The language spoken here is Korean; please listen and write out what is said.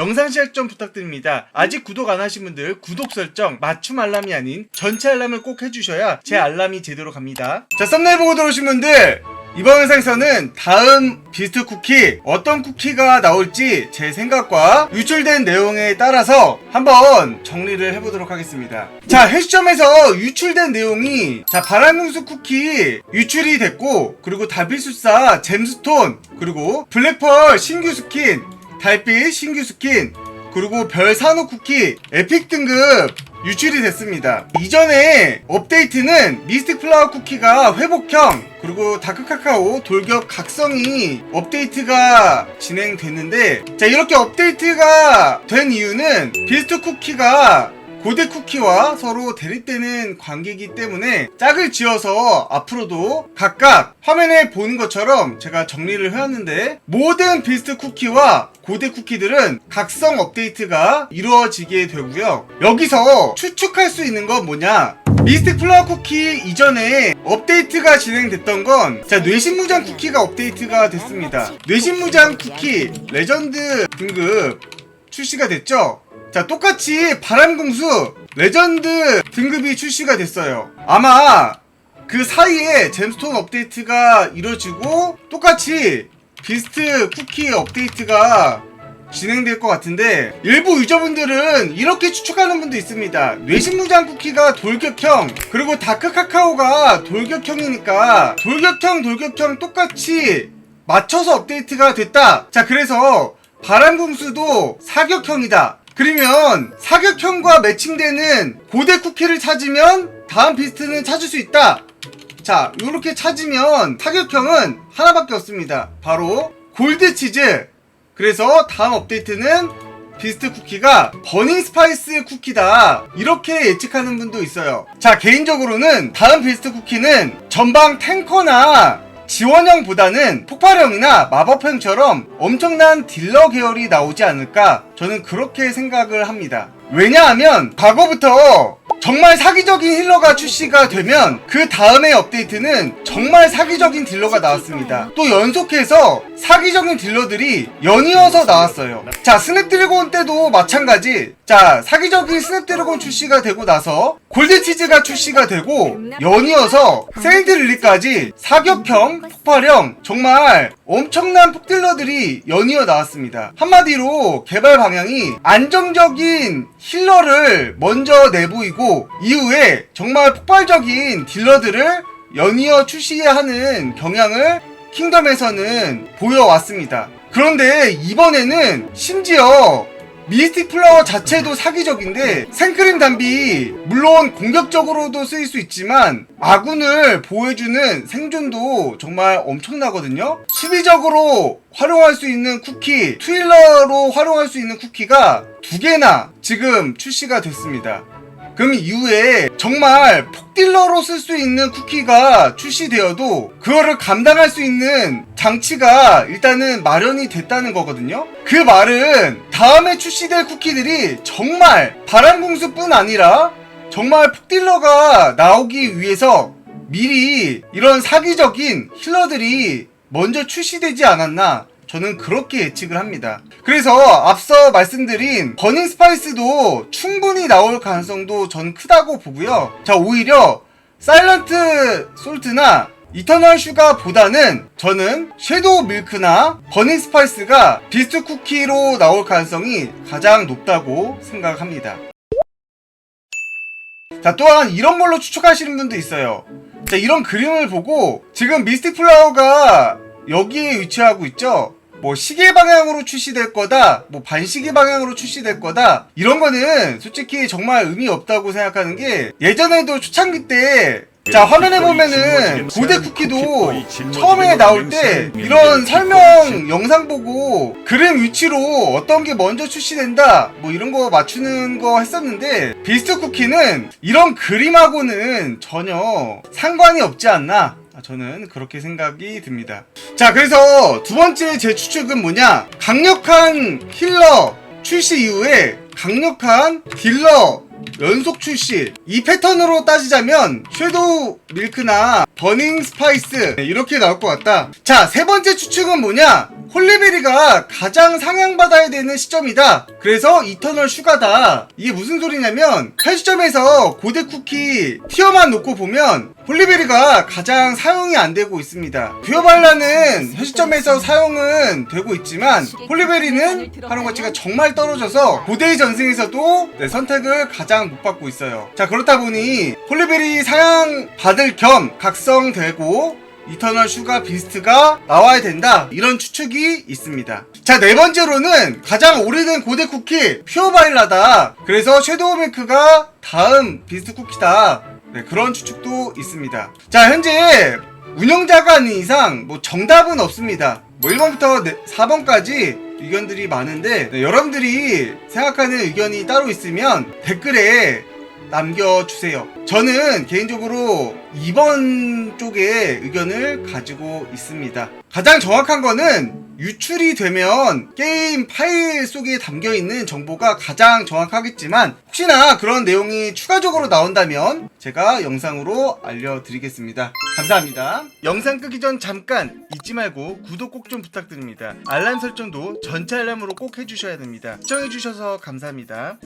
영상 시작 좀 부탁드립니다. 아직 구독 안 하신 분들 구독 설정 맞춤 알람이 아닌 전체 알람을 꼭 해주셔야 제 알람이 제대로 갑니다. 자 썸네일 보고 들어오신 분들 이번 영상에서는 다음 비스트 쿠키 어떤 쿠키가 나올지 제 생각과 유출된 내용에 따라서 한번 정리를 해보도록 하겠습니다. 자 해시점에서 유출된 내용이 자 바람궁수 쿠키 유출이 됐고 그리고 달빛술사 잼스톤 그리고 블랙펄 신규 스킨 달빛 신규 스킨 그리고 별 산호 쿠키 에픽 등급 유출이 됐습니다. 이전에 업데이트는 미스틱 플라워 쿠키가 회복형 그리고 다크 카카오 돌격 각성이 업데이트가 진행됐는데 자 이렇게 업데이트가 된 이유는 비스트 쿠키가 고대 쿠키와 서로 대립되는 관계이기 때문에 짝을 지어서 앞으로도 각각 화면에 보는 것처럼 제가 정리를 해왔는데 모든 비스트 쿠키와 고대 쿠키들은 각성 업데이트가 이루어지게 되고요. 여기서 추측할 수 있는 건 뭐냐? 미스틱 플라워 쿠키 이전에 업데이트가 진행됐던 건 자 뇌신무장 쿠키가 업데이트가 됐습니다. 뇌신무장 쿠키 레전드 등급 출시가 됐죠? 자, 똑같이 바람공수 레전드 등급이 출시가 됐어요. 아마 그 사이에 잼스톤 업데이트가 이루어지고 똑같이 비스트 쿠키 업데이트가 진행될 것 같은데 일부 유저분들은 이렇게 추측하는 분도 있습니다. 뇌신무장 쿠키가 돌격형 그리고 다크 카카오가 돌격형이니까 돌격형 돌격형 똑같이 맞춰서 업데이트가 됐다. 자 그래서 바람궁수도 사격형이다. 그러면 사격형과 매칭되는 고대 쿠키를 찾으면 다음 비스트는 찾을 수 있다. 자, 이렇게 찾으면 사격형은 하나밖에 없습니다. 바로 골드 치즈. 그래서 다음 업데이트는 비스트 쿠키가 버닝 스파이스 쿠키다. 이렇게 예측하는 분도 있어요. 자, 개인적으로는 다음 비스트 쿠키는 전방 탱커나 지원형보다는 폭발형이나 마법형처럼 엄청난 딜러 계열이 나오지 않을까 저는 그렇게 생각을 합니다. 왜냐하면 과거부터 정말 사기적인 힐러가 출시가 되면 그 다음의 업데이트는 정말 사기적인 딜러가 나왔습니다. 또 연속해서 사기적인 딜러들이 연이어서 나왔어요. 자, 스냅드래곤 때도 마찬가지. 자, 사기적인 스냅드래곤 출시가 되고 나서 골드치즈가 출시가 되고 연이어서 세인트 릴리까지 사격형, 폭발형 정말 엄청난 폭딜러들이 연이어 나왔습니다. 한마디로 개발 방향이 안정적인 힐러를 먼저 내보이고 이후에 정말 폭발적인 딜러들을 연이어 출시하는 경향을 킹덤에서는 보여왔습니다. 그런데 이번에는 심지어 미스틱 플라워 자체도 사기적인데 생크림 담비 물론 공격적으로도 쓰일 수 있지만 아군을 보호해주는 생존도 정말 엄청나거든요. 수비적으로 활용할 수 있는 쿠키 트윌러로 활용할 수 있는 쿠키가 두 개나 지금 출시가 됐습니다 그럼 이후에 정말 폭딜러로 쓸 수 있는 쿠키가 출시되어도 그거를 감당할 수 있는 장치가 일단은 마련이 됐다는 거거든요. 그 말은 다음에 출시될 쿠키들이 정말 바람궁수뿐 아니라 정말 폭딜러가 나오기 위해서 미리 이런 사기적인 힐러들이 먼저 출시되지 않았나 저는 그렇게 예측을 합니다. 그래서 앞서 말씀드린 버닝 스파이스도 충분히 나올 가능성도 전 크다고 보고요. 자, 오히려 사일런트 솔트나 이터널 슈가보다는 저는 섀도우 밀크나 버닝 스파이스가 비스트 쿠키로 나올 가능성이 가장 높다고 생각합니다. 자, 또한 이런 걸로 추측하시는 분도 있어요. 자, 이런 그림을 보고 지금 미스틱 플라워가 여기에 위치하고 있죠? 뭐 시계 방향으로 출시될 거다, 뭐 반시계 방향으로 출시될 거다, 이런 거는 솔직히 정말 의미 없다고 생각하는 게 예전에도 초창기 때 자 화면에 보면은 고대 쿠키도 처음에 나올 때 이런 설명 영상 보고 그림 위치로 어떤 게 먼저 출시된다 뭐 이런 거 맞추는 거 했었는데 비스트 쿠키는 이런 그림하고는 전혀 상관이 없지 않나? 아, 저는 그렇게 생각이 듭니다. 자, 그래서 두 번째 제 추측은 뭐냐? 강력한 힐러 출시 이후에 강력한 딜러 연속 출시 이 패턴으로 따지자면 섀도우 밀크나 버닝 스파이스. 네, 이렇게 나올 것 같다. 자 세 번째 추측은 뭐냐? 홀리베리가 가장 상향받아야 되는 시점이다. 그래서 이터널 슈가다. 이게 무슨 소리냐면 편의점에서 고대 쿠키 티어만 놓고 보면 홀리베리가 가장 사용이 안 되고 있습니다. 뷰어발라는 현시점에서 사용은 되고 있지만 홀리베리는 활용 가치가 정말 떨어져서 고대의 전승에서도 네, 선택을 가장 못 받고 있어요. 자 그렇다 보니 홀리베리 사양 받을 겸 각성 되고 이터널 슈가 비스트가 나와야 된다. 이런 추측이 있습니다. 자 네 번째로는 가장 오래된 고대 쿠키 퓨어바일라다. 그래서 섀도우 밀크가 다음 비스트 쿠키다. 네, 그런 추측도 있습니다. 자 현재 운영자가 아닌 이상 뭐 정답은 없습니다. 뭐 1번부터 4번까지 의견들이 많은데 네, 여러분들이 생각하는 의견이 따로 있으면 댓글에 남겨주세요. 저는 개인적으로 2번 쪽에 의견을 가지고 있습니다. 가장 정확한 거는 유출이 되면 게임 파일 속에 담겨 있는 정보가 가장 정확하겠지만 혹시나 그런 내용이 추가적으로 나온다면 제가 영상으로 알려드리겠습니다. 감사합니다. 영상 끄기 전 잠깐 잊지 말고 구독 꼭 좀 부탁드립니다. 알람 설정도 전체 알람으로 꼭 해주셔야 됩니다. 시청해주셔서 감사합니다.